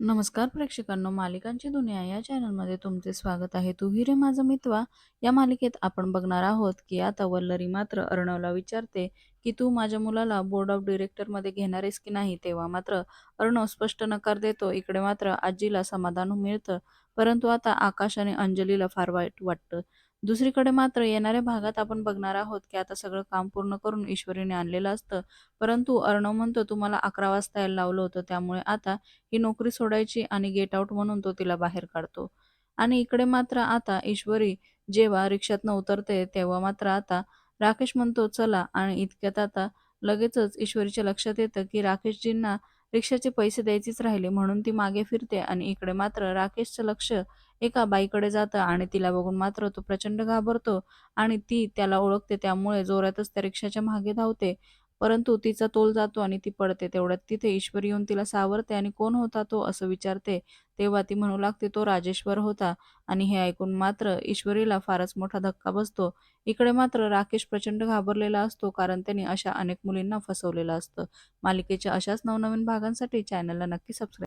नमस्कार प्रेक्षकांनो मालिकांची दुनिया या चॅनलमध्ये तुमचे स्वागत आहे. तू हिरे माझा मितवा या मालिकेत आपण बघणार आहोत की आता वल्लरी मात्र अर्णवला विचारते की तू माझ्या मुलाला बोर्ड ऑफ डिरेक्टरमध्ये घेणार आहेस की नाही? तेव्हा मात्र अर्णव स्पष्ट नकार देतो. इकडे मात्र आजीला समाधान मिळतं परंतु आता आकाश आणि अंजलीला फार वाईट वाटतं. दुसरीकडे मात्र येणाऱ्या भागात आपण बघणार आहोत की आता सगळं काम पूर्ण करून ईश्वरीने आणलेलं असतं. परंतु अर्णव म्हणतो तुम्हाला अकरा वाजता यायला लावलं होतं त्यामुळे आता ही नोकरी सोडायची आणि गेट आउट म्हणून तो तिला बाहेर काढतो. आणि इकडे मात्र आता ईश्वरी जेव्हा रिक्षातनं उतरते तेव्हा मात्र आता राकेश म्हणतो चला. आणि इतक्यात आता लगेचच ईश्वरीच्या लक्षात येतं की राकेशजींना रिक्षाचे पैसे द्यायचेच राहिले म्हणून ती मागे फिरते आणि इकडे मात्र राकेशचं लक्ष एका बाईकडे जातं आणि तिला बघून मात्र तो प्रचंड घाबरतो आणि ती त्याला ओळखते त्यामुळे जोरातच त्या रिक्षाच्या मागे धावते परंतु तिचा तोल जातो आणि ती पडते. तेवढ्यात तिथे ईश्वर येऊन तिला सावरते आणि कोण होता तो असं विचारते. तेव्हा ती म्हणू लागते तो राजेश्वर होता. आणि हे ऐकून मात्र ईश्वरीला फारच मोठा धक्का बसतो. इकडे मात्र राकेश प्रचंड घाबरलेला असतो कारण त्याने अशा अनेक मुलींना फसवलेलं असतं. मालिकेच्या अशाच नवनवीन भागांसाठी चॅनलला नक्की सबस्क्राईब